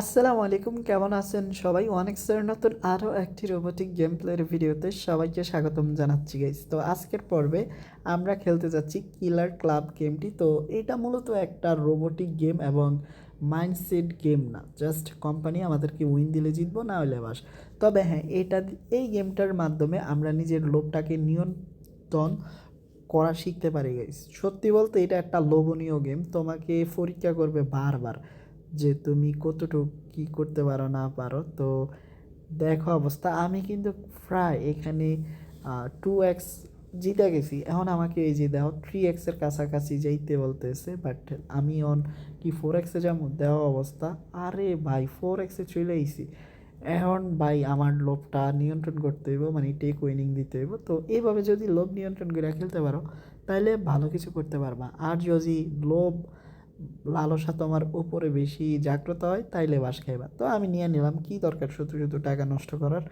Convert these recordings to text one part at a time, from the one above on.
আসসালামু আলাইকুম, কেমন আছেন সবাই? অনেক স্যার নতুন আরও একটি রোবোটিক গেম প্লের ভিডিওতে সবাইকে স্বাগতম জানাচ্ছি গাইস তো আজকের পর্বে আমরা খেলতে যাচ্ছি কিলার ক্লাব গেমটি তো এটা মূলত একটা রোবোটিক গেম এবং মাইন্ডসেট গেম না। জাস্ট কোম্পানি আমাদেরকে উইন দিলে জিতবো, না হলে বাস। তবে হ্যাঁ এটা এই গেমটার মাধ্যমে আমরা নিজের লোভটাকে নিয়ন্ত্রণ করা শিখতে পারি গাইস সত্যি বলতে এটা একটা লোভনীয় গেম তোমাকে পরীক্ষা করবে বারবার। যে তুমি কতটুকু কী করতে পারো না পারো, তো দেখো অবস্থা। আমি কিন্তু প্রায় এখানে টু এক্স জিতে গেছি। এখন আমাকে এই যে দেখো থ্রি এক্সের কাছাকাছি যাইতে বলতেছে বাট আমি অন কি ফোর এক্সে যাব? দেওয়া অবস্থা। আরে ভাই ফোর এক্সে চলে আইছি। এখন ভাই আমার লোভটা নিয়ন্ত্রণ করতে হইব মানে টেক উইনিং দিতে হইব। তো এইভাবে যদি লোভ নিয়ন্ত্রণ করে খেলতে পারো তাহলে ভালো কিছু করতে পারবা। আর যদি লোভ লালসা তোমার উপরে বেশি জাগ্রত হয়, তাইলে বাস খাইবা। তো আমি নিয়ে নিলাম কি দরকার শুধু শুধু টাকা নষ্ট করার।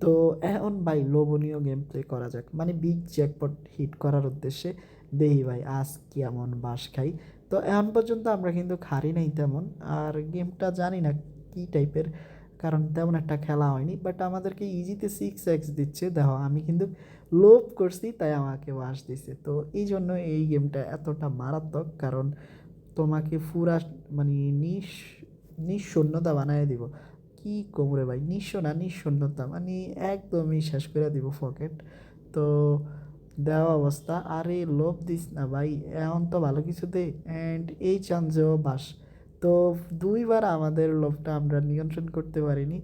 তো এখন ভাই লোভনীয় গেম প্লে করা যাক। মানে বিগ জ্যাকপট হিট করার উদ্দেশ্যে। দেহি ভাই, আজ কি কেমন বাস খাই। তো এখন পর্যন্ত আমরা কিন্তু খারি নাই তেমন। আর গেমটা জানি না কী টাইপের কারণ তেমন একটা খেলা হয়নি। বাট আমাদেরকে ইজিতে সিক্স এক্স দিচ্ছে। দেখো, আমি কিন্তু লোভ করছি, তাই আমাকে বাস দিছে। তো এই জন্য এই গেমটা এতটা মারাত্মক, কারণ তোমাকে পুরা মানে নিঃ নিঃশূন্যতা বানায় দিব। কি কোমরে ভাই? নিঃস্ব না নিঃশূন্যতা মানে একদমই শেষ করে দিব পকেট। তো দেওয়া অবস্থা, আরে লোভ দিস না ভাই, এখন তো ভালো কিছু দে অ্যান্ড এই চান্সেও বাস। তো দুইবার আমাদের লোভটা আমরা নিয়ন্ত্রণ করতে পারিনি।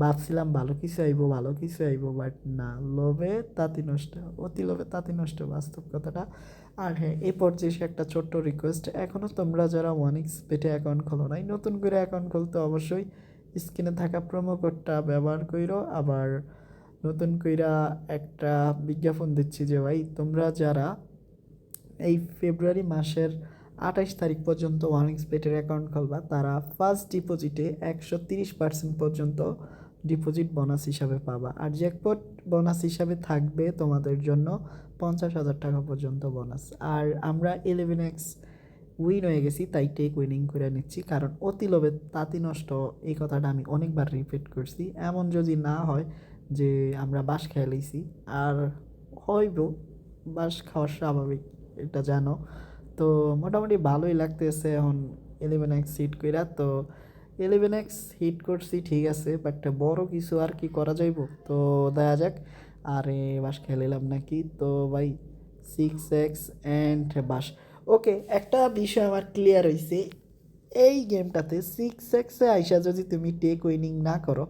ভাবছিলাম ভালো কিছু আইবো, ভালো কিছু আইবো বাট না, লোভে তাঁতি নষ্ট, অতি লোভে তাঁতি নষ্ট বাস্তব কথাটা। আর হ্যাঁ এই পর্যায়ে একটা ছোট্ট রিকোয়েস্ট এখনও তোমরা যারা ওয়ান এক্স পেটে অ্যাকাউন্ট খোলো নাই, নতুন করে অ্যাকাউন্ট খুলতে অবশ্যই স্ক্রিনে থাকা প্রোমো কোডটা ব্যবহার করো আবার নতুন কইরা একটা বিজ্ঞাপন দিচ্ছি যে, ভাই, তোমরা যারা এই ফেব্রুয়ারি মাসের আঠাশ তারিখ পর্যন্ত ওয়ান এক্স পেটের অ্যাকাউন্ট খুলবা। তারা ফার্স্ট ডিপোজিটে একশো তিরিশ পার্সেন্ট পর্যন্ত ডিপোজিট বোনাস হিসাবে পাবা। আর জ্যাকপট বোনাস হিসাবে থাকবে তোমাদের জন্য পঞ্চাশ হাজার টাকা পর্যন্ত বোনাস আর আমরা ইলেভেন এক্স উইন হয়ে গেছি, তাই টেক উইনিং করে নিচ্ছি। কারণ অতি লোভে তাঁতি নষ্ট, এই কথাটা আমি অনেকবার রিপিট করছি। এমন যদি না হয় যে আমরা বাস খেয়ে আর হইব বাস খাওয়া স্বাভাবিক, এটা জানো। তো মোটামুটি ভালোই লাগতেছে এখন ইলেভেন এক্স হিট কইরা। তো ইলেভেন এক্স হিট করছি, ঠিক আছে বাট বড় কিছু আর কি করা যাইব? তো দেখা যাক, আরে বাস খেলিলাম নাকি? তো ভাই six x and bus. Okay, একটা বিষয় আমার ক্লিয়ার হয়েছে এই গেমটাতে সিক্স এক্সে আইসা যদি তুমি টেক উইনিং না করো,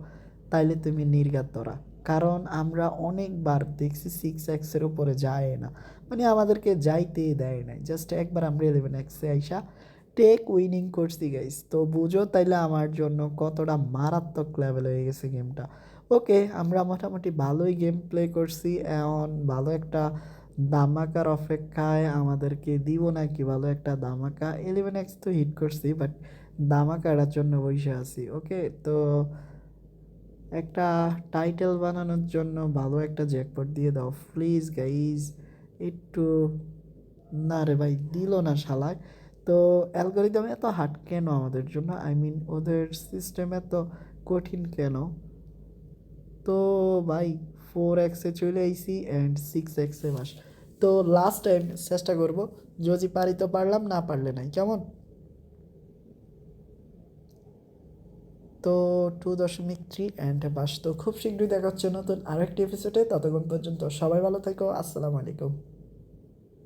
তাইলে তুমি নির্গাত ধরা। কারণ আমরা অনেকবার দেখছি সিক্স এক্সের উপরে যায় না। মানে আমাদেরকে যাইতে দেয় নাই। জাস্ট একবার আমরা ইলেভেন এক্সে আইসা টেক উইনিং করছি গাইস তো বুঝো তাইলে আমার জন্য কতটা মারাত্মক লেভেল হয়ে গেছে গেমটা ওকে আমরা মোটামুটি ভালোই গেম প্লে করছি। এখন ভালো একটা দামাকার অপেক্ষায় আমাদেরকে দিব নাকি ভালো একটা দামাকা ইলেভেন এক্স তো হিট করছি বাট দামাকাটার জন্য বসে আছি। ওকে তো একটা টাইটেল বানানোর জন্য ভালো একটা জ্যাকপট দিয়ে দাও। প্লিজ গাইজ, একটু না রে ভাই, দিল না শালায় তো অ্যালগোরিদম এত হার্ড কেন আমাদের জন্য? আই মিন ওদের সিস্টেম এত কঠিন কেন? তো ভাই ফোর এক্সে চলে আইসি অ্যান্ড সিক্স এক্সে মাস তো লাস্ট টাইম চেষ্টা করব, যদি পারি তো পারলাম, না পারলে নাই। কেমন? তো টু দশমিক থ্রি অ্যান্ড বাস তো খুব শীঘ্রই দেখা হচ্ছে নতুন আরেকটি এপিসোডে ততক্ষণ পর্যন্ত সবাই ভালো থেকো। আসসালামু আলাইকুম।